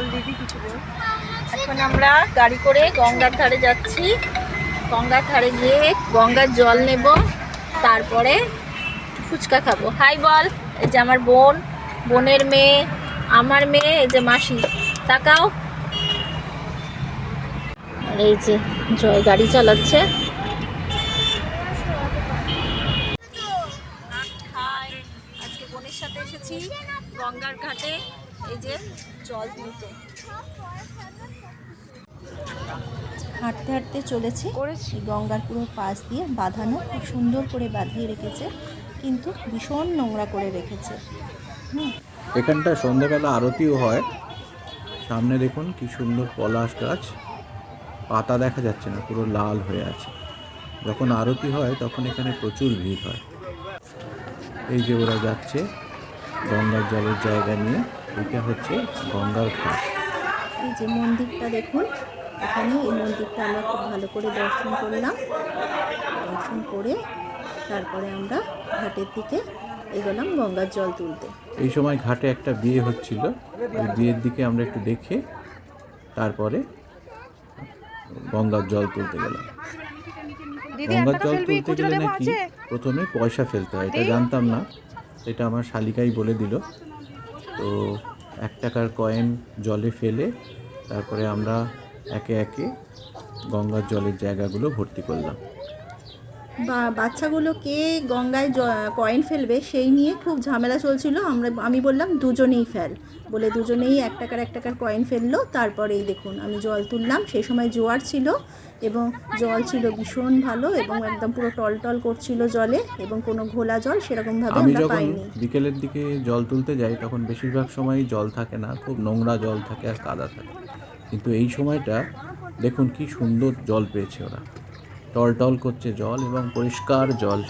বল দিদি কিছু বল। এখন আমরা গাড়ি করে গঙ্গার ধারে যাচ্ছি। গঙ্গার ধারে গিয়ে গঙ্গার জল নেব, তারপরে ফুচকা খাব। হাই বল, এই যে আমার বোন, বোনের মেয়ে, আমার মেয়ে, এই যে মাসি, তাকাও। এই যে জয় গাড়ি চালাচ্ছে। আজকে বোনের সাথে এসেছি গঙ্গার ঘাটে। এই যে জল তুলতে হাঁটতে হাঁটতে চলেছে। করেছি। গঙ্গার পুরো পাশ দিয়ে বাঁধানো খুব সুন্দর করে বাঁধিয়ে রেখেছে কিন্তু ভীষণ নোংরা করে রেখেছে। হুম। এখানটা সন্ধ্যাবেলা আরতিও হয়। সামনে দেখুন কি সুন্দর পলাশ গাছ। পাতা দেখা যাচ্ছে না পুরো লাল হয়ে আছে। যখন আরতি হয় তখন এখানে প্রচুর ভিড় হয়। এই যে ওরা যাচ্ছে গঙ্গার জলের জায়গা নিয়ে। এটা হচ্ছে গঙ্গার ঘাট। এই যে মন্দিরটা দেখুন এখানে এই মন্দিরটা আমরা খুব ভালো করে দর্শন করলাম। দর্শন করে তারপরে আমরা ঘাটের দিকে এগোলাম গঙ্গার জল তুলতে। এই সময় ঘাটে একটা বিয়ে হচ্ছিল। ওই বিয়ের দিকে আমরা একটু দেখে তারপরে গঙ্গার জল তুলতে গেলাম। গঙ্গার জল তুলতে গেলে নাকি প্রথমে পয়সা ফেলতে হয় এটা জানতাম না। এটা আমার শালিকাই বলে দিল। তো এক টাকার কয়েন জলে ফেলে তারপরে আমরা একে একে গঙ্গার জলের জায়গাগুলো ভর্তি করলাম। বাচ্চাগুলো কে গঙ্গায় কয়েন ফেলবে সেই নিয়ে খুব ঝামেলা চলছিল। আমরা আমি বললাম দুজনেই ফেল। বলে দুজনেই এক টাকার এক টাকার কয়েন ফেলল। তারপরেই দেখুন আমি জল তুললাম। সেই সময় জোয়ার ছিল এবং জল ছিল ভীষণ ভালো এবং একদম পুরো টলটল করছিল জলে এবং কোনো ঘোলা জল সেরকমভাবে আমি আমরা যখন পাইনি। বিকেলের দিকে জল তুলতে যাই তখন বেশিরভাগ সময়ই জল থাকে না। খুব নোংরা জল থাকে আর কাদা থাকে। কিন্তু এই সময়টা দেখুন কি সুন্দর জল পেয়েছে ওরা। টলটল করছে জল এবং পরিষ্কার জল।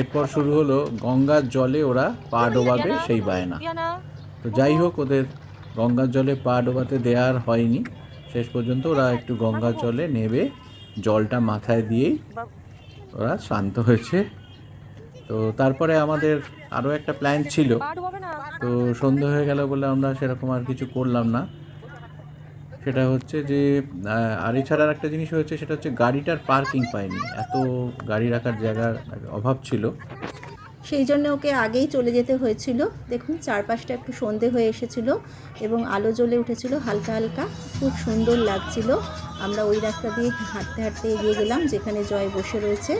এরপর শুরু হলো গঙ্গার জলে ওরা পা ডোবাবে সেই বায়না। তো যাই হোক, ওদের গঙ্গার জলে পা ডোবাতে দেওয়ার হয়নি। শেষ পর্যন্ত ওরা একটু গঙ্গার জলে নেবে, জলটা মাথায় দিয়েই ওরা শান্ত হয়েছে। তো তারপরে আমাদের আরও একটা প্ল্যান ছিল। তো সন্ধে হয়ে গেল বলে আমরা সেরকম আর কিছু করলাম না। সেটা হচ্ছে যে আর এছাড়া একটা জিনিস হয়েছে, সেটা হচ্ছে গাড়িটার পার্কিং পাইনি এত গাড়ি রাখার জায়গার অভাব ছিল। সেই জন্য ওকে আগেই চলে যেতে হয়েছিল। দেখুন, চারপাশটা একটু সন্ধে হয়ে এসেছিল এবং আলো জ্বলে উঠেছিল, হালকা হালকা। খুব সুন্দর লাগছিল। আমরা ওই রাস্তা দিয়ে হাঁটতে হাঁটতে এগিয়ে গেলাম, যেখানে জয় বসে রয়েছে।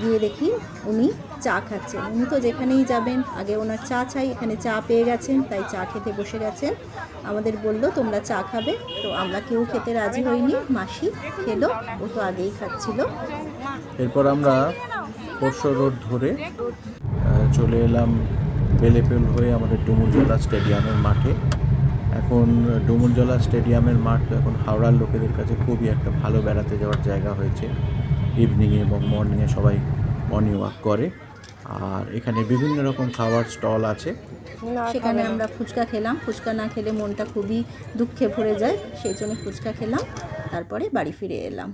গিয়ে দেখি উনি চা খাচ্ছেন। উনি তো যেখানেই যাবেন, আগে ওনার চা চাই, এখানে চা পেয়ে গেছেন, তাই চা খেতে বসে গেছেন। আমাদের বলল, তোমরা চা খাবে? তো আমরা কেউ খেতে রাজি হইনি। মাসি খেলো, ও তো আগেই খাচ্ছিল। এরপর আমরা পরশু রোড ধরে চলে এলাম বেলেপেল হয়ে আমাদের ডুমুরজলা স্টেডিয়ামের মাঠে। এখন ডুমুরজলা স্টেডিয়ামের মাঠ তো এখন হাওড়ার লোকেদের কাছে খুবই একটা ভালো বেড়াতে যাওয়ার জায়গা হয়েছে। ইভিনিংয়ে এবং মর্নিংয়ে সবাই মর্নিং ওয়াক করে। আর এখানে বিভিন্ন রকম খাবার স্টল আছে। সেখানে আমরা ফুচকা খেলাম। ফুচকা না খেলে মনটা খুবই দুঃখে ভরে যায় সেই জন্য ফুচকা খেলাম। তারপরে বাড়ি ফিরে এলাম।